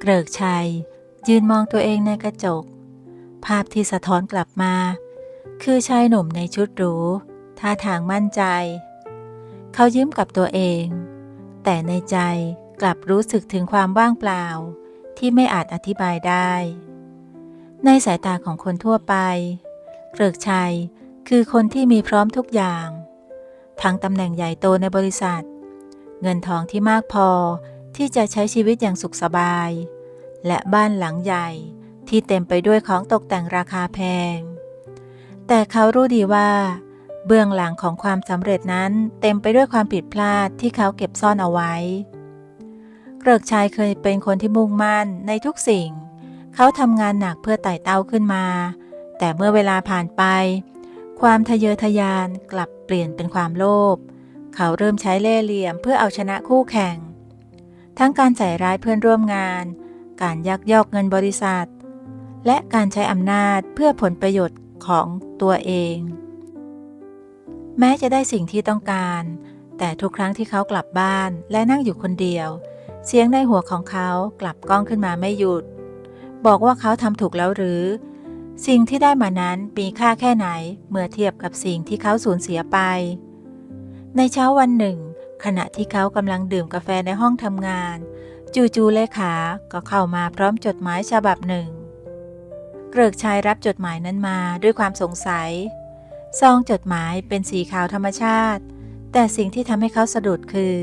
เกริกชัย ยืนมองตัวเองในกระจก ภาพที่สะท้อนกลับมา คือชายหนุ่มในชุดหรูท่าทางมั่นใจ เขายิ้มกับตัวเอง แต่ในใจกลับรู้สึกถึงความว่างเปล่า ที่ไม่อาจอธิบายได้ ในสายตาของคนทั่วไป เกริกชัยคือคนที่มีพร้อมทุกอย่าง ทั้งตำแหน่งใหญ่โตในบริษัท เงินทองที่มากพอที่จะใช้ชีวิตอย่างสุขสบาย และบ้านหลังใหญ่ที่เต็มไปด้วยของตกแต่งราคาแพง แต่เขารู้ดีว่า เบื้องหลังของความสำเร็จนั้นเต็มไปด้วยความผิดพลาดที่เขาเก็บซ่อนเอาไว้ เกริกชัยเคยเป็นคนที่มุ่งมั่นในทุกสิ่ง เขาทำงานหนักเพื่อไต่เต้าขึ้นมา แต่เมื่อเวลาผ่านไป ความทะเยอทะยานกลับเปลี่ยนเป็นความโลภ เขาเริ่มใช้เล่ห์เหลี่ยมเพื่อเอาชนะคู่แข่ง ทั้งการใส่ร้ายเพื่อนร่วมงาน การยักยอกเงินบริษัท และการใช้อำนาจเพื่อผลประโยชน์ของตัวเอง แม้จะได้สิ่งที่ต้องการ แต่ทุกครั้งที่เขากลับบ้านและนั่งอยู่คนเดียว เสียงในหัวของเขากลับก้องขึ้นมาไม่หยุด บอกว่าเขาทำถูกแล้วหรือ สิ่งที่ได้มานั้นมีค่าแค่ไหนเมื่อเทียบกับสิ่งที่เขาสูญเสียไป ในเช้าวันหนึ่ง ขณะที่เขากำลังดื่มกาแฟในห้องทำงาน จู่ๆเลขาก็เข้ามาพร้อมจดหมายฉบับหนึ่ง เกริกชายรับจดหมายนั้นมาด้วยความสงสัย ซองจดหมายเป็นสีขาวธรรมชาติ แต่สิ่งที่ทำให้เขาสะดุดคือ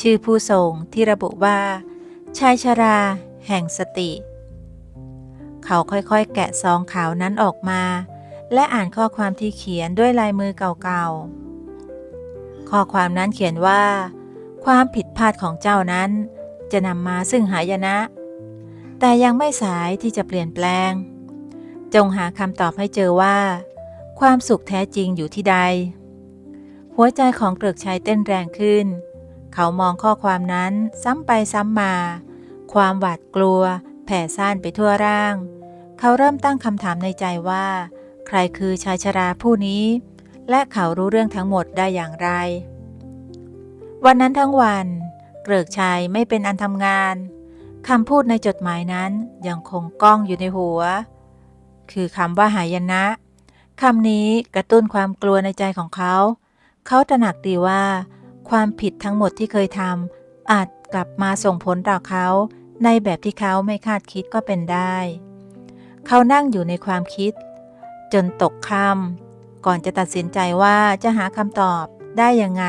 ชื่อผู้ส่งที่ระบุว่า ชายชรา แห่งสติ เขาค่อยๆ แกะซองขาวนั้นออกมา และอ่านข้อความที่เขียนด้วยลายมือเก่าๆ ข้อความนั้นเขียนว่า ความผิดพลาดของเจ้านั้น จะนำมาซึ่งหายนะ แต่ยังไม่สายที่จะเปลี่ยนแปลง จงหาคำตอบให้เจอว่า ความสุขแท้จริงอยู่ที่ใด หัวใจของเกลือกชัยเต้นแรงขึ้น เขามองข้อความนั้นซ้ำไปซ้ำมา ความหวาดกลัว แผ่ซ่านไปทั่วร่าง เขาเริ่มตั้งคำถามในใจว่า ใครคือชายชราผู้นี้ และเขารู้เรื่องทั้งหมดได้อย่างไรวันนั้นทั้งวัน กลือกชัยไม่เป็นอันทำงานคำพูดในจดหมายนั้นยังคงก้องอยู่ในหัว คือคำว่าหายนะคำนี้กระตุ้นความกลัวในใจของเขา เขาตระหนักดีว่า ความผิดทั้งหมดที่เคยทำอาจกลับมาส่งผลต่อเขา ในแบบที่เขาไม่คาดคิดก็เป็นได้ เขานั่งอยู่ในความคิด จนตกค่ำก่อนจะตัดสินใจว่าจะหาคำตอบได้ยังไง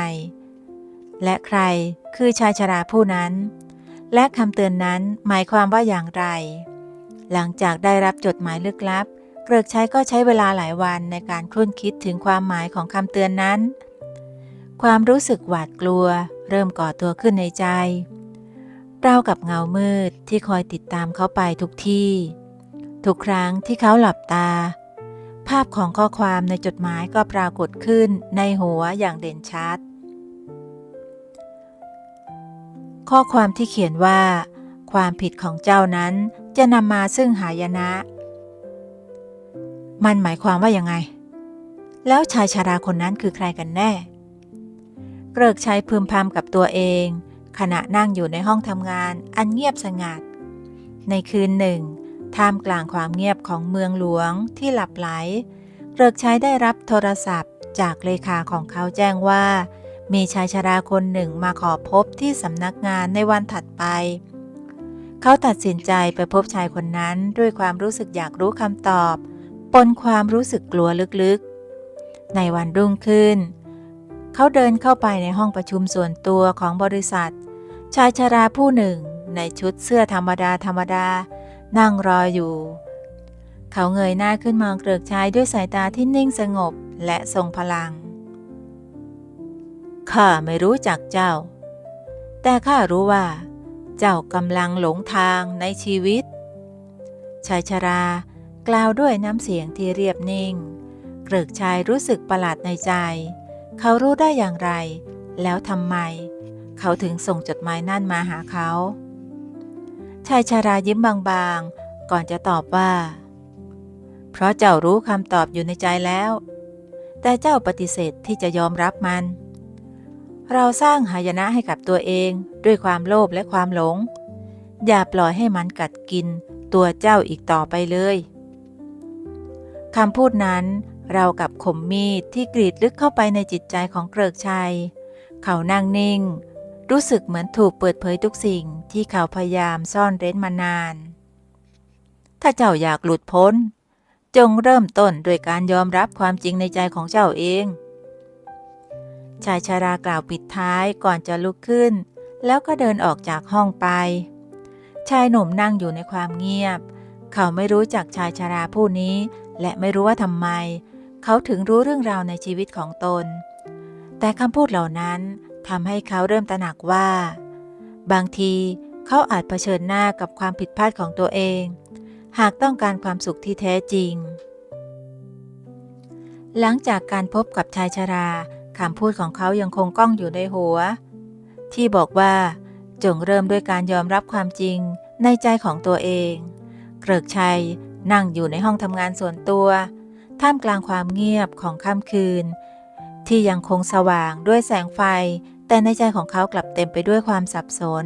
และใครคือชายชราผู้นั้น และคำเตือนนั้นหมายความว่าอย่างไร หลังจากได้รับจดหมายลึกลับ เกริกชัยก็ใช้เวลาหลายวันในการคลุ่นคิดถึงความหมายของคำเตือนนั้น ความรู้สึกหวาดกลัว เริ่มก่อตัวขึ้นในใจราวกับเงามืดที่คอยติดตามเขาไปทุกที่ ทุกครั้งที่เขาหลับตา ภาพของข้อความในจดหมายก็ปรากฏขึ้นในหัวอย่างเด่นชัด ข้อความที่เขียนว่า ความผิดของเจ้านั้นจะนำมาซึ่งหายนะ มันหมายความว่ายังไง แล้วชายชาราคนนั้นคือใครกันแน่ เกริกชัยพึมพำกับตัวเอง ขณะนั่งอยู่ในห้องทำงานอันเงียบสงัด ในคืนหนึ่ง ท่ามกลางความเงียบของเมืองหลวงที่หลับไหล เกริกชัยได้รับโทรศัพท์จากเลขาของเขาแจ้งว่า มีชายชราคนหนึ่งมาขอพบที่สำนักงานในวันถัดไป เขาตัดสินใจไปพบชายคนนั้นด้วยความรู้สึกอยากรู้คำตอบ ปนความรู้สึกกลัวลึกๆ ในวันรุ่งขึ้น เขาเดินเข้าไปในห้องประชุมส่วนตัวของบริษัท ชายชาราผู้หนึ่ง ในชุดเสื้อธรรมดาธรรมดา นั่งรออยู่ เขาเงยหน้าขึ้นมองเกลือกชายด้วยสายตาที่นิ่งสงบและทรงพลัง ข้าไม่รู้จักเจ้า แต่ข้ารู้ว่า เจ้ากำลังหลงทางในชีวิต ชายชรากล่าวด้วยน้ำเสียงที่เรียบนิ่ง เกริกชายรู้สึกประหลาดในใจ เขารู้ได้อย่างไร แล้วทำไม เขาถึงส่งจดหมายนั่นมาหาเขา ชายชารายิ้มบางๆ ก่อนจะตอบว่า เพราะเจ้ารู้คำตอบอยู่ในใจแล้ว แต่เจ้าปฏิเสธที่จะยอมรับมัน เราสร้างหายนะให้กับตัวเองด้วยความโลภและความหลง อย่าปล่อยให้มันกัดกินตัวเจ้าอีกต่อไปเลยคำพูดนั้นเรากับขมมีดที่กรีดลึกเข้าไปในจิตใจของเกริกชัย เขานั่งนิ่ง รู้สึกเหมือนถูกเปิดเผยทุกสิ่งที่เขาพยายามซ่อนเร้นมานาน ถ้าเจ้าอยากหลุดพ้น จงเริ่มต้นโดยการยอมรับความจริงในใจของเจ้าเอง ชายชารากล่าวปิดท้ายก่อนจะลุกขึ้น แล้วก็เดินออกจากห้องไป ชายหนุ่มนั่งอยู่ในความเงียบ เขาไม่รู้จักชายชาราผู้นี้ และไม่รู้ว่าทำไม เขาถึงรู้เรื่องราวในชีวิตของตน แต่คำพูดเหล่านั้นทำให้เขาเริ่มตระหนักว่า บางทีเขาอาจเผชิญหน้ากับความผิดพลาดของตัวเอง หากต้องการความสุขที่แท้จริง หลังจากการพบกับชายชรา คำพูดของเขายังคงก้องอยู่ในหัว ที่บอกว่าจงเริ่มด้วยการยอมรับความจริงในใจของตัวเอง เกริกชัยนั่งอยู่ในห้องทำงานส่วนตัว ท่ามกลางความเงียบของค่ำคืน ที่ยังคงสว่างด้วยแสงไฟ แต่ในใจของเขากลับเต็มไปด้วยความสับสน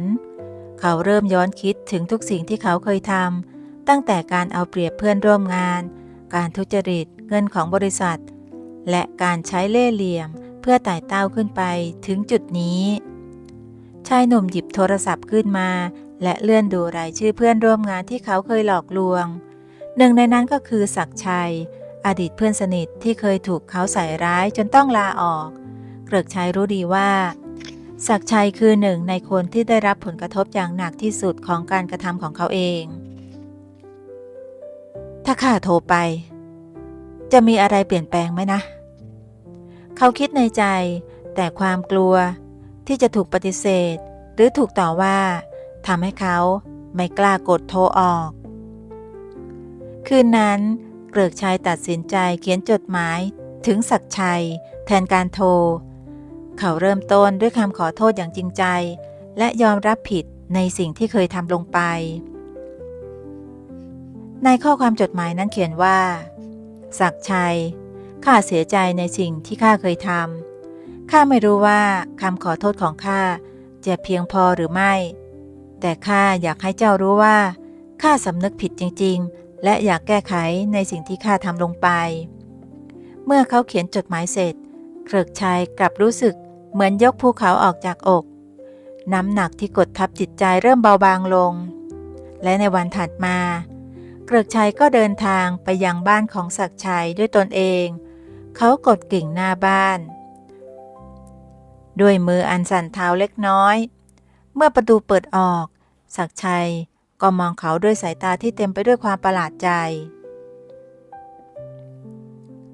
เขาเริ่มย้อนคิดถึงทุกสิ่งที่เขาเคยทำตั้งแต่การเอาเปรียบเพื่อนร่วมงาน การทุจริตเงินของบริษัท และการใช้เล่ห์เหลี่ยม พื่อไต่เต้าขึ้นไปถึงจุดนี้ ชายหนุ่มหยิบโทรศัพท์ขึ้นมา และเลื่อนดูรายชื่อเพื่อนร่วมงานที่เขาเคยหลอกลวง หนึ่งในนั้นก็คือศักชัย อดีตเพื่อนสนิทที่เคยถูกเขาใส่ร้ายจนต้องลาออก เกริกชัยรู้ดีว่าศักชัยคือหนึ่งในคนที่ได้รับผลกระทบอย่างหนักที่สุดของการกระทำของเขาเอง ถ้าข้าโทรไป จะมีอะไรเปลี่ยนแปลงไหมนะ เขาคิดในใจ แต่ความกลัวที่จะถูกปฏิเสธ หรือถูกต่อว่าทำให้เขาไม่กล้ากดโทรออก คืนนั้นเกลือกชัยตัดสินใจเขียนจดหมายถึงศักชัย แทนการโทร เขาเริ่มต้นด้วยคำขอโทษอย่างจริงใจ และยอมรับผิดในสิ่งที่เคยทำลงไป ในข้อความจดหมายนั้นเขียนว่า ศักชัย ข้าเสียใจในสิ่งที่ข้าเคยทำข้าไม่รู้ว่าคำขอโทษของข้าจะเพียงพอหรือไม่ แต่ข้าอยากให้เจ้ารู้ว่าข้าสำนึกผิดจริง ๆ และอยากแก้ไขในสิ่งที่ข้าทำลงไป เมื่อเขาเขียนจดหมายเสร็จ เกริกชัยกลับรู้สึกเหมือนยกภูเขาออกจากอก น้ำหนักที่กดทับจิตใจเริ่มเบาบางลง และในวันถัดมา เกริกชัยก็เดินทางไปยังบ้านของศักชัยด้วยตนเอง เขากดกิ่งหน้าบ้าน ด้วยมืออันสั่นเท้าเล็กน้อย เมื่อประตูเปิดออก ศักชัยก็มองเขาด้วยสายตาที่เต็มไปด้วยความประหลาดใจ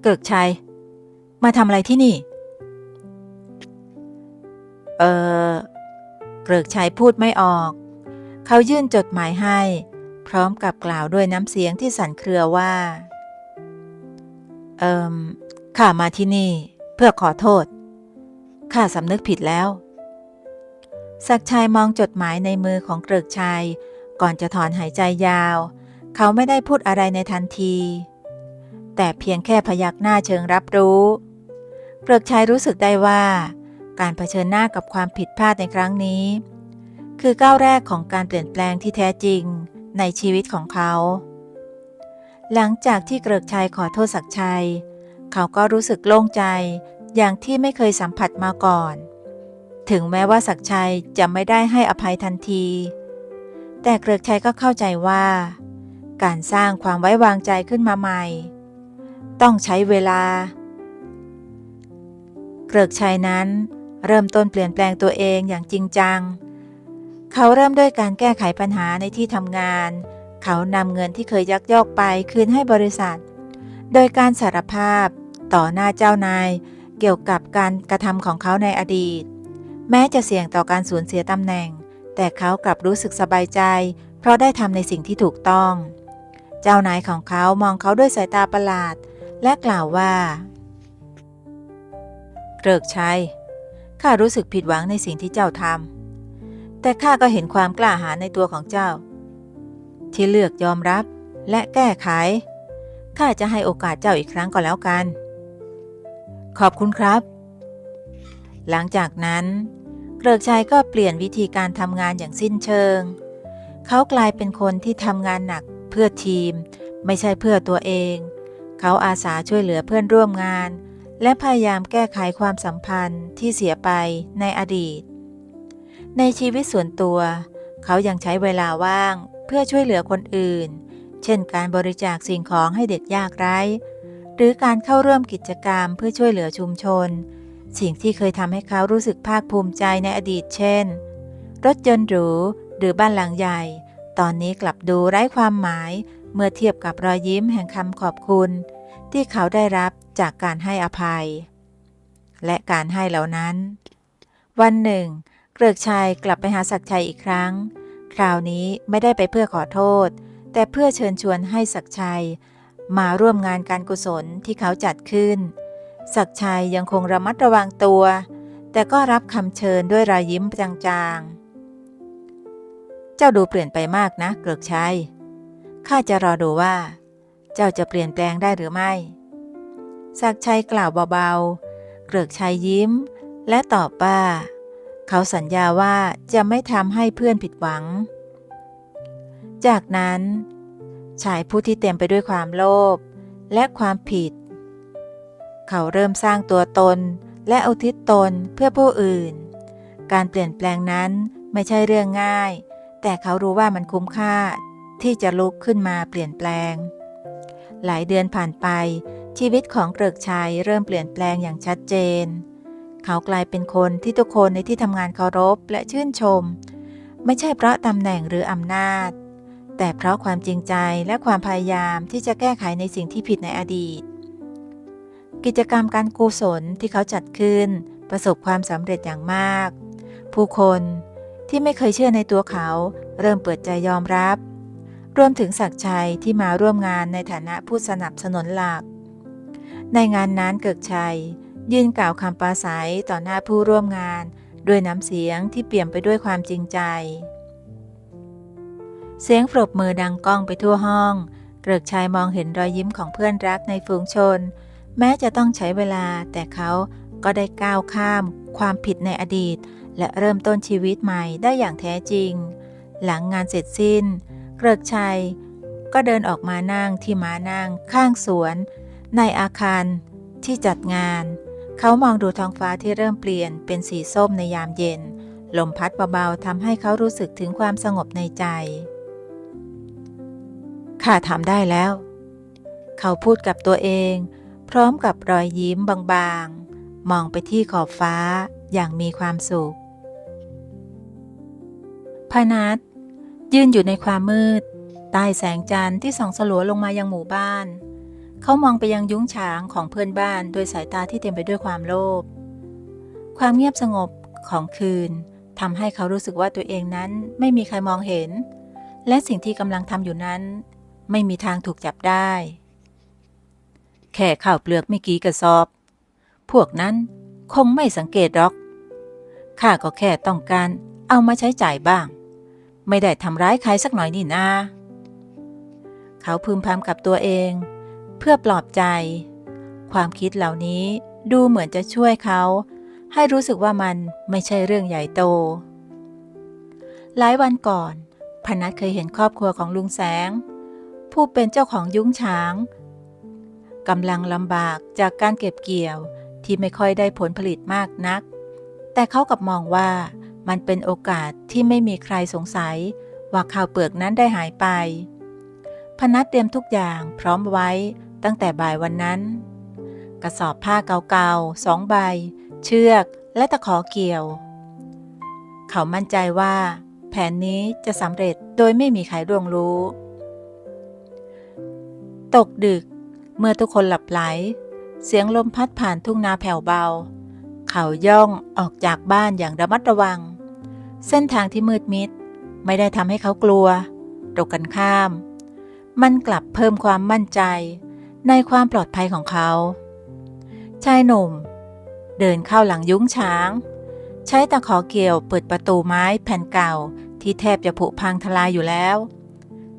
เกิกชัย มาทำอะไรที่นี่ เออเกิกชัยพูดไม่ออก เขายื่นจดหมายให้ พร้อมกับกล่าวด้วยน้ำเสียงที่สั่นเครือว่า เอิม ข้ามาที่นี่เพื่อขอโทษ ข้าสำนึกผิดแล้ว ศักชัยมองจดหมายในมือของเกริกชัย ก่อนจะถอนหายใจยาว เขาไม่ได้พูดอะไรในทันที แต่เพียงแค่พยักหน้าเชิงรับรู้ เกริกชัยรู้สึกได้ว่า การเผชิญหน้ากับความผิดพลาดในครั้งนี้ คือก้าวแรกของการเปลี่ยนแปลงที่แท้จริงในชีวิตของเขา หลังจากที่เกริกชัยขอโทษศักชัย เขาก็รู้สึกโล่งใจ อย่างที่ไม่เคยสัมผัสมาก่อน ถึงแม้ว่าศักชัยจะไม่ได้ให้อภัยทันที แต่เกริกชัยก็เข้าใจว่า การสร้างความไว้วางใจขึ้นมาใหม่ ต้องใช้เวลา เกริกชัยนั้นเริ่มต้นเปลี่ยนแปลงตัวเองอย่างจริงจัง เขาเริ่มด้วยการแก้ไขปัญหาในที่ทำงาน เขานำเงินที่เคยยักยอกไปคืนให้บริษัท โดยการสารภาพ ต่อหน้าเจ้านาย เกี่ยวกับการกระทำของเขาในอดีต แม้จะเสี่ยงต่อการสูญเสียตำแหน่ง แต่เขากลับรู้สึกสบายใจ เพราะได้ทำในสิ่งที่ถูกต้อง เจ้านายของเขามองเขาด้วยสายตาประหลาด และกล่าวว่าเกริกชัยข้ารู้สึกผิดหวังในสิ่งที่เจ้าทำแต่ข้าก็เห็นความกล้าหาญในตัวของเจ้า ที่เลือกยอมรับและแก้ไขข้าจะให้โอกาสเจ้าอีกครั้งก็แล้วกัน ขอบคุณครับ หลังจากนั้น เกริกชัยก็เปลี่ยนวิธีการทำงานอย่างสิ้นเชิง เขากลายเป็นคนที่ทำงานหนักเพื่อทีม ไม่ใช่เพื่อตัวเอง เขาอาสาช่วยเหลือเพื่อนร่วมงาน และพยายามแก้ไขความสัมพันธ์ที่เสียไปในอดีต ในชีวิตส่วนตัว เขายังใช้เวลาว่างเพื่อช่วยเหลือคนอื่น เช่นการบริจาคสิ่งของให้เด็กยากไร้ หรือการเข้าร่วมกิจกรรมเพื่อช่วยเหลือชุมชน สิ่งที่เคยทำให้เขารู้สึกภาคภูมิใจในอดีตเช่น รถยนต์หรูหรือบ้านหลังใหญ่ ตอนนี้กลับดูไร้ความหมาย เมื่อเทียบกับรอยยิ้มแห่งคำขอบคุณ ที่เขาได้รับจากการให้อภัย และการให้เหล่านั้น วันหนึ่ง เกลือกชัยกลับไปหาศักชัยอีกครั้ง คราวนี้ไม่ได้ไปเพื่อขอโทษ แต่เพื่อเชิญชวนให้ศักชัย มาร่วมงานการกุศลที่เขาจัดขึ้น ศักชัยยังคงระมัดระวังตัว แต่ก็รับคำเชิญด้วยรอยยิ้มจางๆ เจ้าดูเปลี่ยนไปมากนะ เกลือกชัย ข้าจะรอดูว่า เจ้าจะเปลี่ยนแปลงได้หรือไม่ ศักชัยกล่าวเบาๆ เกลือกชัยยิ้ม และตอบว่า เขาสัญญาว่าจะไม่ทำให้เพื่อนผิดหวัง จากนั้น ชายผู้ที่เต็มไปด้วยความโลภและความผิด เขาเริ่มสร้างตัวตนและอุทิศตนเพื่อผู้อื่น การเปลี่ยนแปลงนั้นไม่ใช่เรื่องง่าย แต่เขารู้ว่ามันคุ้มค่าที่จะลุกขึ้นมาเปลี่ยนแปลง หลายเดือนผ่านไป ชีวิตของเกริกชัยเริ่มเปลี่ยนแปลงอย่างชัดเจน เขากลายเป็นคนที่ทุกคนในที่ทำงานเคารพและชื่นชม ไม่ใช่เพราะตำแหน่งหรืออำนาจ แต่เพราะความจริงใจและความพยายามที่จะแก้ไขในสิ่งที่ผิดในอดีต กิจกรรมการกุศลที่เขาจัดขึ้น ประสบความสำเร็จอย่างมาก ผู้คนที่ไม่เคยเชื่อในตัวเขา เริ่มเปิดใจยอมรับ รวมถึงศักชัยที่มาร่วมงานในฐานะผู้สนับสนุนหลัก ในงานนั้นเกิกชัย ยื่นกล่าวคำปราศัยต่อหน้าผู้ร่วมงาน ด้วยน้ำเสียงที่เปี่ยมไปด้วยความจริงใจ เสียงปรบมือดังก้องไปทั่วห้อง เกริกชัยมองเห็นรอยยิ้มของเพื่อนรักในฝูงชน แม้จะต้องใช้เวลา แต่เขาก็ได้ก้าวข้าม ความผิดในอดีต และเริ่มต้นชีวิตใหม่ได้อย่างแท้จริง หลังงานเสร็จสิ้น เกริกชัย ก็เดินออกมานั่งที่ม้านั่ง ข้างสวน ในอาคารที่จัดงาน เขามองดูท้องฟ้าที่เริ่มเปลี่ยนเป็นสีส้มในยามเย็น ลมพัดเบาๆทำให้เขารู้สึกถึงความสงบในใจ ข้าทำได้แล้ว เขาพูดกับตัวเอง พร้อมกับรอยยิ้มบางๆ มองไปที่ขอบฟ้าอย่างมีความสุข พนัทยืนอยู่ในความมืด ใต้แสงจันทร์ที่ส่องสลัวลงมายังหมู่บ้าน เขามองไปยังยุ้งฉางของเพื่อนบ้านโดยสายตาที่เต็มไปด้วยความโลภ ความเงียบสงบของคืนทำให้เขารู้สึกว่าตัวเองนั้นไม่มีใครมองเห็น และสิ่งที่กำลังทำอยู่นั้น ไม่มีทางถูกจับได้ แค่ข้าวเปลือกไม่กี่กระสอบ พวกนั้นคงไม่สังเกตหรอก ข้าก็แค่ต้องการเอามาใช้จ่ายบ้าง ไม่ได้ทำร้ายใครสักหน่อยนี่นา เขาพึมพำกับตัวเอง เพื่อปลอบใจ ความคิดเหล่านี้ดูเหมือนจะช่วยเขา ให้รู้สึกว่ามันไม่ใช่เรื่องใหญ่โต หลายวันก่อนพนัทเคยเห็นครอบครัวของลุงแสง ผู้เป็นเจ้าของยุ้งฉางกำลังลำบากจากการเก็บเกี่ยวที่ไม่ค่อยได้ผลผลิตมากนัก แต่เขากลับมองว่ามันเป็นโอกาสที่ไม่มีใครสงสัย ว่าข้าวเปลือกนั้นได้หายไป พนัทเตรียมทุกอย่างพร้อมไว้ตั้งแต่บ่ายวันนั้น กระสอบผ้าเก่าๆสองใบ เชือกและตะขอเกี่ยว เขามั่นใจว่า แผนนี้จะสำเร็จโดยไม่มีใครร่วงรู้ ตกดึก เมื่อทุกคนหลับไหล เสียงลมพัดผ่านทุ่งนาแผ่วเบา เขาย่องออกจากบ้านอย่างระมัดระวัง เส้นทางที่มืดมิด ไม่ได้ทำให้เขากลัว ตรงกันข้าม มันกลับเพิ่มความมั่นใจ ในความปลอดภัยของเขา ชายหนุ่ม เดินเข้าหลังยุ้งช้าง ใช้ตะขอเกี่ยวเปิดประตูไม้แผ่นเก่าที่แทบจะผุพังทลายอยู่แล้ว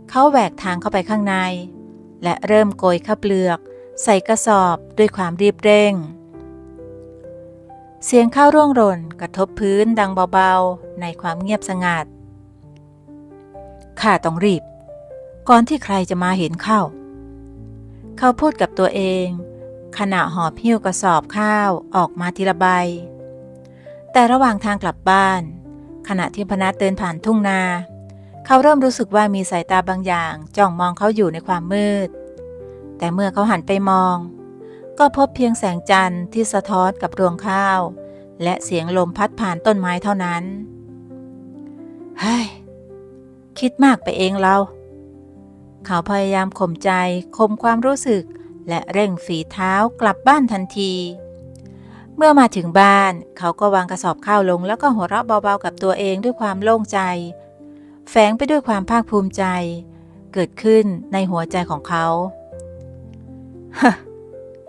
เขาแหวกทางเข้าไปข้างใน และเริ่มโกยข้าวเปลือก ใส่กระสอบด้วยความรีบเร่ง เสียงข้าวร่วงหล่นกระทบพื้นดังเบาๆ ในความเงียบสงัด ข้าต้องรีบ ก่อนที่ใครจะมาเห็นเข้า เขาพูดกับตัวเอง ขณะหอบหิ้วกระสอบข้าวออกมาทีละใบ แต่ระหว่างทางกลับบ้าน ขณะที่พนัทเดินผ่านทุ่งนา เขาเริ่มรู้สึกว่ามีสายตาบางอย่างจ้องมองเขาอยู่ในความมืด แต่เมื่อเขาหันไปมอง ก็พบเพียงแสงจันทร์ที่สะท้อนกับรวงข้าว และเสียงลมพัดผ่านต้นไม้เท่านั้นเฮ้ยคิดมากไปเองเรา เขาพยายามข่มใจข่มความรู้สึก และเร่งฝีเท้ากลับบ้านทันที เมื่อมาถึงบ้าน เขาก็วางกระสอบข้าวลงแล้วก็หัวเราะเบาๆกับตัวเองด้วยความโล่งใจ แฝงไปด้วยความภาคภูมิใจ เกิดขึ้นในหัวใจของเขาฮะ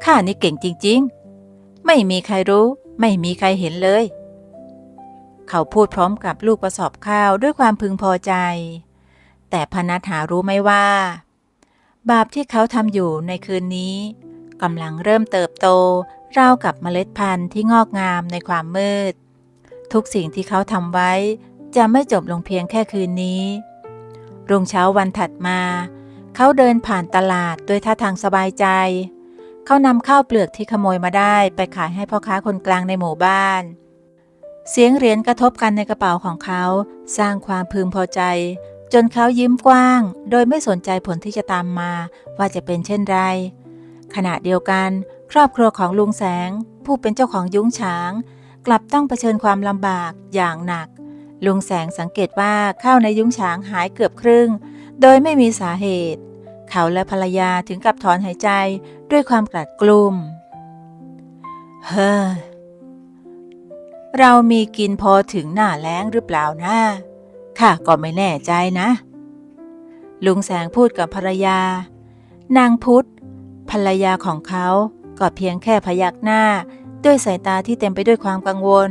ข้านี่เก่งจริง ๆ ไม่มีใครรู้ ไม่มีใครเห็นเลย เขาพูดพร้อมกับลูกกระสอบข้าวด้วยความพึงพอใจ แต่พนัทหารู้ไหมว่า บาปที่เขาทำอยู่ในคืนนี้กำลังเริ่มเติบโตราวกับเมล็ดพันธุ์ที่งอกงามในความมืด ทุกสิ่งที่เขาทำไว้ จะไม่จบลงเพียงแค่คืนนี้ รุ่งเช้าวันถัดมา เขาเดินผ่านตลาดด้วยท่าทางสบายใจ เขานำข้าวเปลือกที่ขโมยมาได้ไปขายให้พ่อค้าคนกลางในหมู่บ้าน เสียงเหรียญกระทบกันในกระเป๋าของเขาสร้างความพึงพอใจ จนเขายิ้มกว้าง โดยไม่สนใจผลที่จะตามมาว่าจะเป็นเช่นไร ขณะเดียวกันครอบครัวของลุงแสง ผู้เป็นเจ้าของยุ้งฉาง กลับต้องเผชิญความลำบากอย่างหนัก ลุงแสงสังเกตว่าข้าวในยุ้งฉางหายเกือบครึ่ง โดยไม่มีสาเหตุ เขาและภรรยาถึงกับถอนหายใจด้วยความกลัดกลุ้มเฮ้อเรามีกินพอถึงหน้าแล้งหรือเปล่านะข้าก็ไม่แน่ใจนะ ลุงแสงพูดกับภรรยา นางพุทธภรรยาของเขาก็เพียงแค่พยักหน้า ด้วยสายตาที่เต็มไปด้วยความกังวล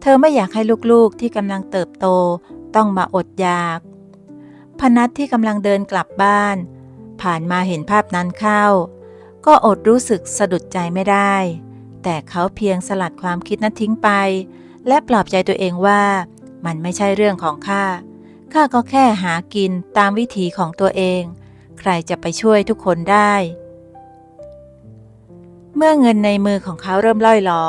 เธอไม่อยากให้ลูกๆที่กำลังเติบโตต้องมาอดอยาก พนัทที่กำลังเดินกลับบ้าน ผ่านมาเห็นภาพนั้นเข้า ก็อดรู้สึกสะดุดใจไม่ได้ แต่เขาเพียงสลัดความคิดนั้นทิ้งไป และปลอบใจตัวเองว่ามันไม่ใช่เรื่องของข้า ข้าก็แค่หากินตามวิถีของตัวเอง ใครจะไปช่วยทุกคนได้ เมื่อเงินในมือของเขาเริ่มล่อยหลอ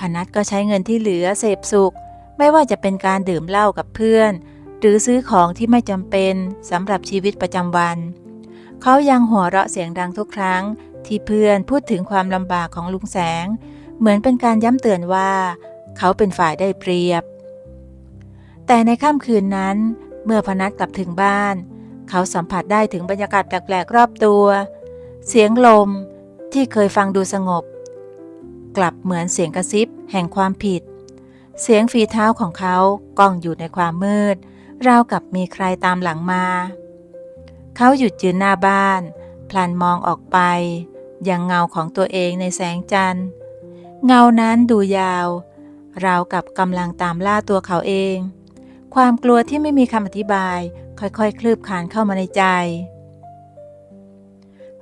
พนัทก็ใช้เงินที่เหลือเสพสุข ไม่ว่าจะเป็นการดื่มเหล้ากับเพื่อน หรือซื้อของที่ไม่จำเป็นสำหรับชีวิตประจำวัน เขายังหัวเราะเสียงดังทุกครั้ง ที่เพื่อนพูดถึงความลำบากของลุงแสง เหมือนเป็นการย้ำเตือนว่า เขาเป็นฝ่ายได้เปรียบ แต่ในค่ำคืนนั้น เมื่อพนัทกลับถึงบ้าน เขาสัมผัสได้ถึงบรรยากาศแปลกๆรอบตัว เสียงลมที่เคยฟังดูสงบ กลับเหมือนเสียงกระซิบแห่งความผิด เสียงฝีเท้าของเขาก้องอยู่ในความมืด ราวกับมีใครตามหลังมา เขาหยุดยืนหน้าบ้าน พลันมองออกไป ยังเงาของตัวเองในแสงจันทร์ เงานั้นดูยาว ราวกับกำลังตามล่าตัวเขาเอง ความกลัวที่ไม่มีคำอธิบายค่อยๆคคลืบคลานเข้ามาในใจ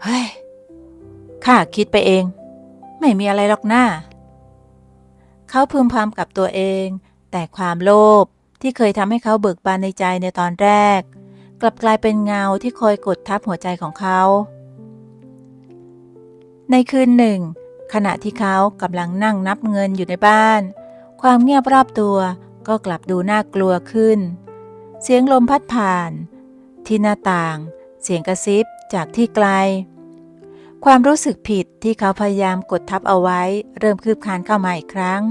เฮ้ย ข้าคิดไปเอง ไม่มีอะไรหรอกหน้า เขาพึมพำกับตัวเอง แต่ความโลภที่เคยทำให้เขาเบิกบานในใจในตอนแรก กลับกลายเป็นเงาที่คอยกดทับหัวใจของเขา ในคืนหนึ่ง ขณะที่เขากำลังนั่งนับเงินอยู่ในบ้าน ความเงียบรอบตัวก็กลับดูน่ากลัวขึ้น เสียงลมพัดผ่าน ที่หน้าต่าง เสียงกระซิบจากที่ไกล ความรู้สึกผิดที่เขาพยายามกดทับเอาไว้ เริ่มคืบคลานเข้ามาอีกครั้ง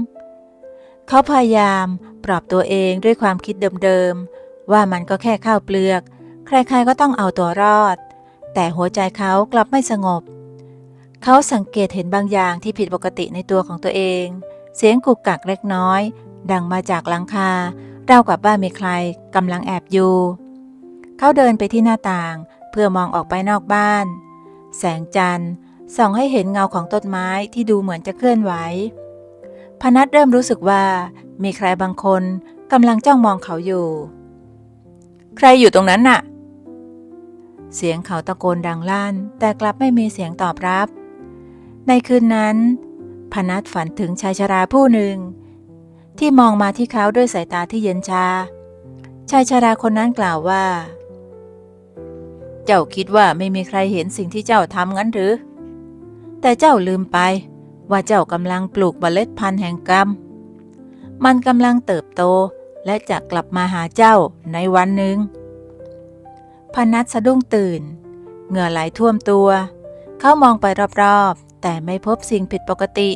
เขาพยายามปรับตัวเองด้วยความคิดเดิมๆ ว่ามันก็แค่ข้าวเปลือก ใครๆก็ต้องเอาตัวรอด แต่หัวใจเขากลับไม่สงบ เขาสังเกตเห็นบางอย่างที่ผิดปกติในตัวของตัวเอง เสียงกุกกักเล็กน้อย ดังมาจากหลังคาเราวกับบ้านมีใครกำลังแอบอยู่ เขาเดินไปที่หน้าต่าง เพื่อมองออกไปนอกบ้าน แสงจันทร์ส่องให้เห็นเงาของต้นไม้ที่ดูเหมือนจะเคลื่อนไหว พนัทเริ่มรู้สึกว่ามีใครบางคนกำลังจ้องมองเขาอยู่ ใครอยู่ตรงนั้นน่ะ เสียงเขาตะโกนดังลั่น แต่กลับไม่มีเสียงตอบรับ ในคืนนั้น พนัทฝันถึงชายชราผู้หนึ่ง ที่มองมาที่เขาด้วยสายตาที่เย็นชา ชายชราคนนั้นกล่าวว่า เจ้าคิดว่าไม่มีใครเห็นสิ่งที่เจ้าทำงั้นหรือ แต่เจ้าลืมไป ว่าเจ้ากำลังปลูกเมล็ดพันธุ์แห่งกรรม มันกำลังเติบโตและจะกลับมาหาเจ้าในวันหนึ่งพนัทสะดุ้งตื่น เหงื่อไหลท่วมตัว เขามองไปรอบๆ แต่ไม่พบสิ่งผิดปกติ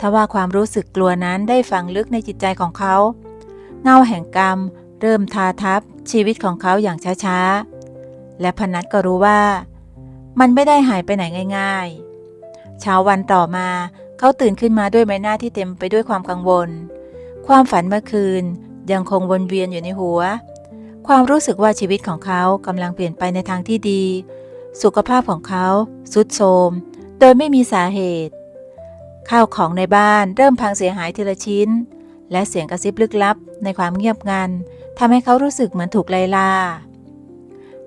ทว่าความรู้สึกกลัวนั้นได้ฝังลึกในจิตใจของเขา เงาแห่งกรรม เริ่มทาทับชีวิตของเขาอย่างช้าๆ และพนัทก็รู้ว่า มันไม่ได้หายไปไหนง่าย ๆ เช้าวันต่อมาเขาตื่นขึ้นมาด้วยใบหน้าที่เต็มไปด้วยความกังวล ความฝันเมื่อคืนยังคงวนเวียนอยู่ในหัว ความรู้สึกว่าชีวิตของเขากำลังเปลี่ยนไปในทางที่ดี สุขภาพของเขาสุดโทมโดยไม่มีสาเหตุ ข้าวของในบ้านเริ่มพังเสียหายทีละชิ้น และเสียงกระซิบลึกลับในความเงียบงันทำให้เขารู้สึกเหมือนถูกไล่ล่า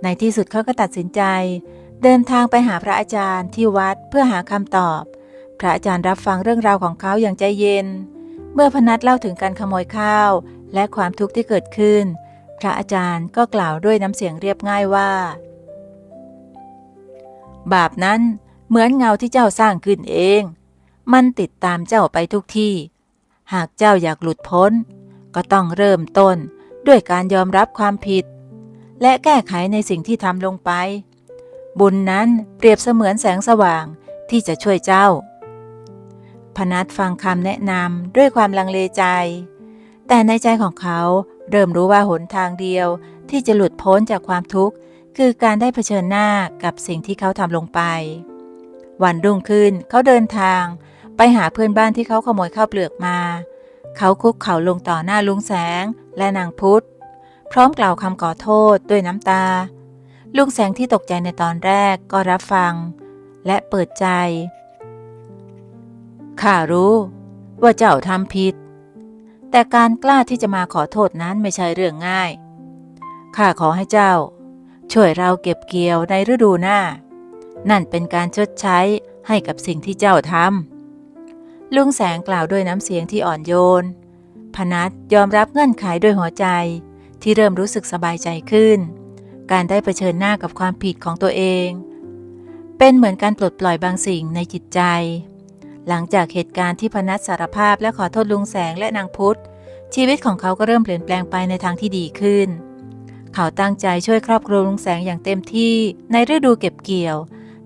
ในที่สุดเขาก็ตัดสินใจ เดินทางไปหาพระอาจารย์ที่วัดเพื่อหาคำตอบ พระอาจารย์รับฟังเรื่องราวของเขาอย่างใจเย็น เมื่อพนัทเล่าถึงการขโมยข้าว และความทุกข์ที่เกิดขึ้น พระอาจารย์ก็กล่าวด้วยน้ำเสียงเรียบง่ายว่า บาปนั้นเหมือนเงาที่เจ้าสร้างขึ้นเอง มันติดตามเจ้าไปทุกที่ หากเจ้าอยากหลุดพ้น ก็ต้องเริ่มต้นด้วยการยอมรับความผิด และแก้ไขในสิ่งที่ทำลงไป บุญนั้นเปรียบเสมือนแสงสว่างที่จะช่วยเจ้า พนัทฟังคำแนะนำด้วยความลังเลใจ แต่ในใจของเขาเริ่มรู้ว่าหนทางเดียวที่จะหลุดพ้นจากความทุกข์ คือการได้เผชิญหน้ากับสิ่งที่เขาทำลงไป วันรุ่งขึ้นเขาเดินทาง ไปหาเพื่อนบ้านที่เขาขโมยข้าวเปลือกมา เขาคุกเข่าลงต่อหน้าลุงแสงและนางพุธ พร้อมกล่าวคำขอโทษด้วยน้ำตา ลุงแสงที่ตกใจในตอนแรกก็รับฟัง และเปิดใจ ข้ารู้ว่าเจ้าทำผิด แต่การกล้าที่จะมาขอโทษนั้นไม่ใช่เรื่องง่าย ข้าขอให้เจ้า ช่วยเราเก็บเกี่ยวในฤดูหน้า นั่นเป็นการชดใช้ให้กับสิ่งที่เจ้าทำลุงแสงกล่าวด้วยน้ำเสียงที่อ่อนโยน พนัทยอมรับเงื่อนไขด้วยหัวใจ ที่เริ่มรู้สึกสบายใจขึ้น การได้เผชิญหน้ากับความผิดของตัวเอง เป็นเหมือนการปลดปล่อยบางสิ่งในจิตใจ หลังจากเหตุการณ์ที่พนัทสารภาพและขอโทษลุงแสงและนางพุทธ ชีวิตของเขาก็เริ่มเปลี่ยนแปลงไปในทางที่ดีขึ้น เขาตั้งใจช่วยครอบครัวลุงแสงอย่างเต็มที่ในฤดูเก็บเกี่ยว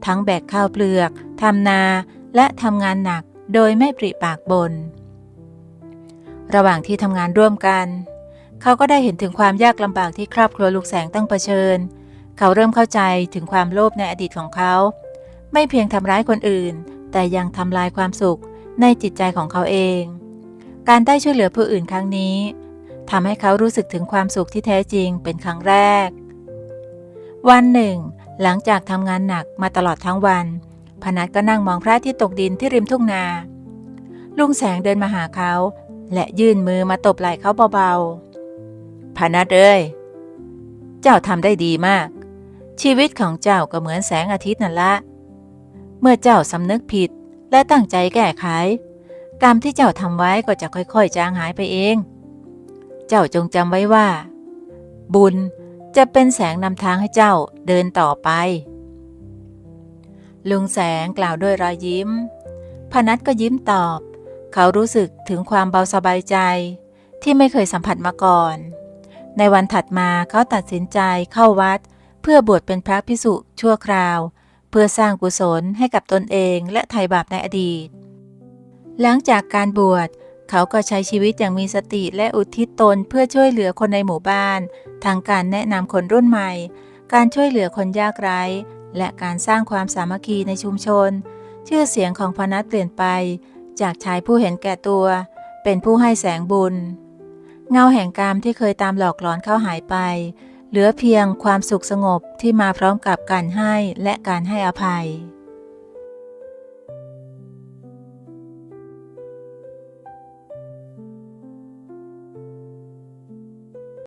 ทั้งแบกข้าวเปลือกทำนาและทำงานหนักโดยไม่ปริปากบน ระหว่างที่ทำงานร่วมกัน เขาก็ได้เห็นถึงความยากลำบากที่ครอบครัวลูกแสงต้องเผชิญ เขาเริ่มเข้าใจถึงความโลภในอดีตของเขา ไม่เพียงทำร้ายคนอื่น แต่ยังทำลายความสุขในจิตใจของเขาเอง การได้ช่วยเหลือผู้อื่นครั้งนี้ทำให้เขารู้สึกถึงความสุขที่แท้จริงเป็นครั้งแรก วันหนึ่ง หลังจากทำงานหนักมาตลอดทั้งวัน พนัทก็นั่งมองพระอาที่ตกดินที่ริมทุ่งนา ลุงแสงเดินมาหาเขา และยื่นมือมาตบไหล่เขาเบาๆ พานัทเอ้ยเจ้าทำได้ดีมาก ชีวิตของเจ้าก็เหมือนแสงอาทิตย์นั่นละ เมื่อเจ้าสำนึกผิดและตั้งใจแก้ไข กรรมที่เจ้าทำไว้ก็จะค่อยๆ จางหายไปเอง เจ้าจงจำไว้ว่า บุญจะเป็นแสงนำทางให้เจ้าเดินต่อไป ลุงแสงกล่าวด้วยรอยยิ้ม พนัทก็ยิ้มตอบ เขารู้สึกถึงความเบาสบายใจที่ไม่เคยสัมผัสมาก่อน ในวันถัดมาเขาตัดสินใจเข้าวัด เพื่อบวชเป็นพระพิสุชั่วคราว เพื่อสร้างกุศลให้กับตนเองและไถ่บาปในอดีต หลังจากการบวชเขาก็ใช้ชีวิตอย่างมีสติและอุทิศตนเพื่อช่วยเหลือคนในหมู่บ้าน ทางการแนะนำคนรุ่นใหม่ การช่วยเหลือคนยากไร้ และการสร้างความสามัคคีในชุมชน ชื่อเสียงของพนัทเปลี่ยนไป จากชายผู้เห็นแก่ตัว เป็นผู้ให้แสงบุญ เงาแห่งการมที่เคยตามหลอกหลอนเข้าหายไป เหลือเพียงความสุขสงบที่มาพร้อมกับการให้และการให้อภัย